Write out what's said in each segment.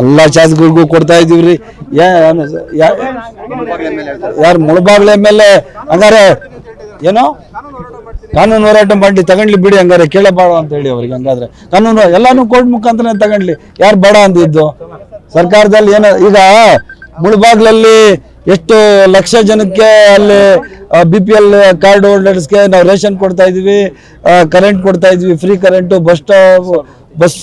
ಎಲ್ಲ ಶಾಸಕರಿಗೂ ಕೊಡ್ತಾ ಇದೀವ್ರಿ ಯಾರು ಮುಳಬಾಗ್ಲ ಎಂ ಎಲ್ ಎ? ಹಂಗಾರೆ ಏನೋ? ಕಾನೂನು ಹೋರಾಟ ಮಾಡಿ ತಗೊಂಡ್ಲಿ ಬಿಡಿ ಹಂಗಾರೆ ಕೇಳಬಾರ ಅಂತ ಹೇಳಿ ಅವ್ರಿಗೆ ಹಂಗಾದ್ರೆ. ಕಾನೂನು ಎಲ್ಲಾನು ಕೋರ್ಟ್ ಮುಖಾಂತರ ತಗೊಂಡ್ಲಿ. ಯಾರು ಬೇಡ ಅಂದಿದ್ದು ಸರ್ಕಾರದಲ್ಲಿ ಏನೋ ಈಗ ಮುಳಬಾಗ್ಲಲ್ಲಿ ಎಷ್ಟು ಲಕ್ಷ ಜನಕ್ಕೆ ಅಲ್ಲಿ ಬಿ ಪಿ ಎಲ್ ಕಾರ್ಡ್ ಹೋಲ್ಡರ್ಸ್ಗೆ ನಾವು ರೇಷನ್ ಕೊಡ್ತಾ ಇದೀವಿ ಕರೆಂಟ್ ಕೊಡ್ತಾ ಇದೀವಿ free current bus stop bus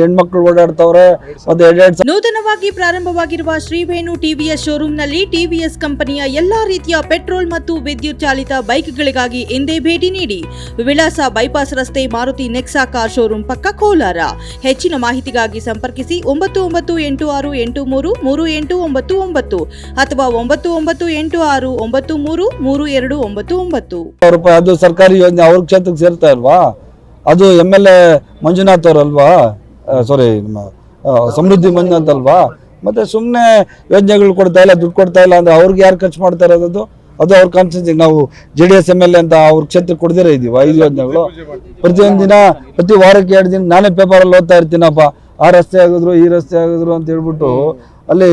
ಹೆಣ್ಮಕ್ಳು ಓಡಾಡ್ತವ್ರೆ ಮತ್ತೆ ಎರಡೆರಡು ನೂತನವಾಗಿ ಪ್ರಾರಂಭವಾಗಿರುವ ಶ್ರೀವೇಣು ಟಿವಿಎಸ್ ಶೋರೂಮ್ನಲ್ಲಿ ಟಿವಿಎಸ್ ಕಂಪನಿಯ ಎಲ್ಲಾ ರೀತಿಯ ಪೆಟ್ರೋಲ್ ಮತ್ತು ವಿದ್ಯುತ್ ಚಾಲಿತ ಬೈಕ್ಗಳಿಗಾಗಿ ಎಂದೇ ಭೇಟಿ ನೀಡಿ. ವಿಳಾಸ ಬೈಪಾಸ್ ರಸ್ತೆ ಮಾರುತಿ ನೆಕ್ಸಾ ಕಾರ್ ಶೋರೂಮ್ ಪಕ್ಕ ಕೋಲಾರ. ಹೆಚ್ಚಿನ ಮಾಹಿತಿಗಾಗಿ ಸಂಪರ್ಕಿಸಿ ಒಂಬತ್ತು ಒಂಬತ್ತು ಎಂಟು ಆರು ಎಂಟು ಮೂರು ಮೂರು ಎಂಟು ಒಂಬತ್ತು ಒಂಬತ್ತು ಅಥವಾ ಒಂಬತ್ತು ಒಂಬತ್ತು ಎಂಟು ಆರು ಒಂಬತ್ತು ಮೂರು ಮೂರು ಎರಡು ಒಂಬತ್ತು ಒಂಬತ್ತು. ರೂಪಾಯಿ ಅದು ಸರ್ಕಾರಿ ಯೋಜನೆ ಅವ್ರ ಕ್ಷೇತ್ರಕ್ಕೆ ಸೇರ್ತಾ ಇಲ್ವಾ? ಅದು ಎಂ ಎಲ್ ಎ ಮಂಜುನಾಥ್ ಅವರಲ್ವಾ ಸಾರಿ ನಮ್ಮ ಸಮೃದ್ಧಿ ಮಂಜುನಾಥ್ ಅಲ್ವಾ? ಮತ್ತೆ ಸುಮ್ಮನೆ ಯೋಜನೆಗಳು ಕೊಡ್ತಾ ಇಲ್ಲ, ದುಡ್ಡು ಕೊಡ್ತಾ ಇಲ್ಲ ಅಂದ್ರೆ ಅವ್ರಿಗೆ ಯಾರು ಖರ್ಚು ಮಾಡ್ತಾ ಇರೋದು ಅದು ಅವ್ರ ಕಾನ್ಸ್ಟಿಟ್ಯೂನ್ಸಿ ನಾವು J D S M L ಅಂತ ಅವ್ರ ಕ್ಷೇತ್ರ ಕೊಡ್ದಿರ ಇದೀವಿ, ಐದು ಯೋಜನೆಗಳು. ಪ್ರತಿಯೊಂದು ದಿನ, ಪ್ರತಿ ವಾರಕ್ಕೆ ಎರಡು ದಿನ, ನಾನೇ ಪೇಪರಲ್ಲಿ ಓದ್ತಾ ಇರ್ತೀನಪ್ಪ. ಆ ರಸ್ತೆ ಆಗಿದ್ರು, ಈ ರಸ್ತೆ ಆಗಿದ್ರು ಅಂತ ಹೇಳ್ಬಿಟ್ಟು ಅಲ್ಲಿ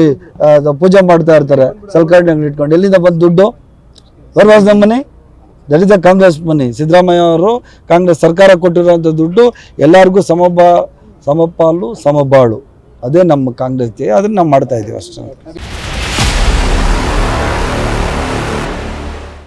ಪೂಜೆ ಮಾಡ್ತಾ ಇರ್ತಾರೆ ಸಲ್ಕರಣೆ ಇಟ್ಕೊಂಡು. ಎಲ್ಲಿಂದ ಬಂದು ದುಡ್ಡು? ವರ್ ನಮ್ಮನೆ the money that is the Congress money Siddaramaiah ಅವರು ಕಾಂಗ್ರೆಸ್ ಸರ್ಕಾರ ಕೊಟ್ಟಿರುವಂಥ ದುಡ್ಡು ಎಲ್ಲರಿಗೂ ಸಮಬಾ, ಸಮಪಾಲು, ಸಮಬಾಳು. ಅದೇ ನಮ್ಮ ಕಾಂಗ್ರೆಸ್ ಅದನ್ನು ನಾವು ಮಾಡ್ತಾ ಇದ್ದೀವಿ ಅಷ್ಟೇ.